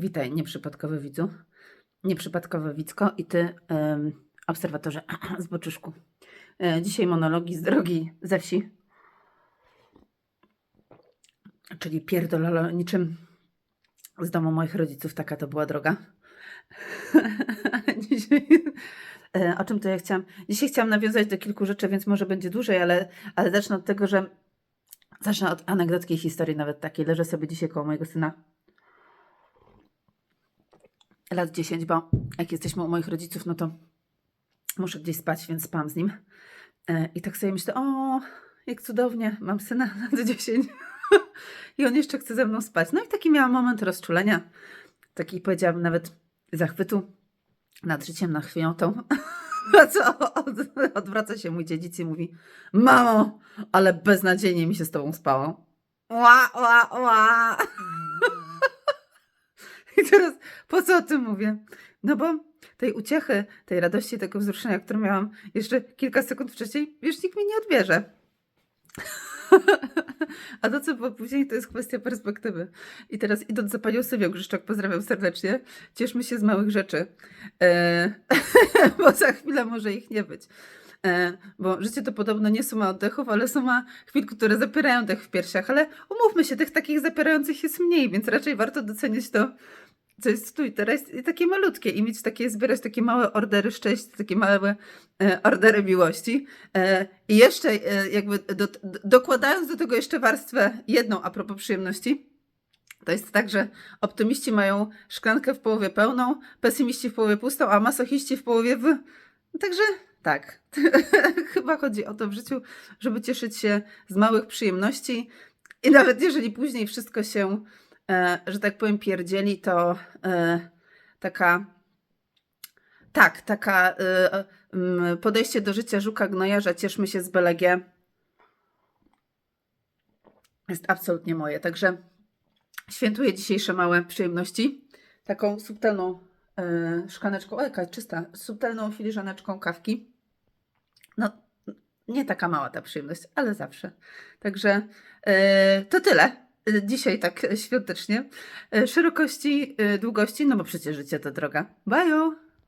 Witaj, nieprzypadkowy widzu, nieprzypadkowe widzko i ty, em, obserwatorze z Boczuszku. E, dzisiaj monologi z drogi ze wsi, czyli pierdololo niczym z domu moich rodziców, taka to była droga. Dzisiaj, e, o czym to ja chciałam? Dzisiaj chciałam nawiązać do kilku rzeczy, więc może będzie dłużej, ale, ale zacznę od tego, że zacznę od anegdotki historii nawet takiej. Leżę sobie dzisiaj koło mojego syna lat 10, bo jak jesteśmy u moich rodziców, no to muszę gdzieś spać, więc spałam z nim. E, I tak sobie myślę, o, jak cudownie, mam syna lat 10 i on jeszcze chce ze mną spać. No i taki miałam moment rozczulenia, taki powiedziałabym nawet zachwytu nad życiem, nad chwilą tą. A co? Od, odwraca się mój dziedzic i mówi, mamo, ale beznadziejnie mi się z tobą spało. Ła, ła, ła. I teraz po co o tym mówię? No bo tej uciechy, tej radości, tego wzruszenia, które miałam jeszcze kilka sekund wcześniej, już nikt mi nie odbierze. A to, co było później, to jest kwestia perspektywy. I teraz idąc za panią Sylwią Grzeszczak, pozdrawiam serdecznie, cieszmy się z małych rzeczy, e, bo za chwilę może ich nie być. E, bo życie to podobno nie suma oddechów, ale suma chwil, które zapierają dech w piersiach, ale umówmy się, tych takich zapierających jest mniej, więc raczej warto docenić to, co jest i teraz i takie malutkie i mieć takie, zbierać takie małe ordery szczęścia, takie małe e, ordery miłości. E, I jeszcze e, jakby do, do, dokładając do tego jeszcze warstwę jedną a propos przyjemności, to jest tak, że optymiści mają szklankę w połowie pełną, pesymiści w połowie pustą, a masochiści w połowie w... Także tak, chyba chodzi o to w życiu, żeby cieszyć się z małych przyjemności. I nawet jeżeli później wszystko się że tak powiem, pierdzieli, to e, taka. Tak, taka e, podejście do życia żuka gnojarza, cieszmy się z BLG, jest absolutnie moje. Także świętuję dzisiejsze małe przyjemności. Taką subtelną e, szklaneczką, o jaka czysta, subtelną filiżaneczką kawki. No, nie taka mała ta przyjemność, ale zawsze. Także e, to tyle dzisiaj tak świątecznie. E, Szerokości, e, długości, no bo przecież życie to droga. Bye!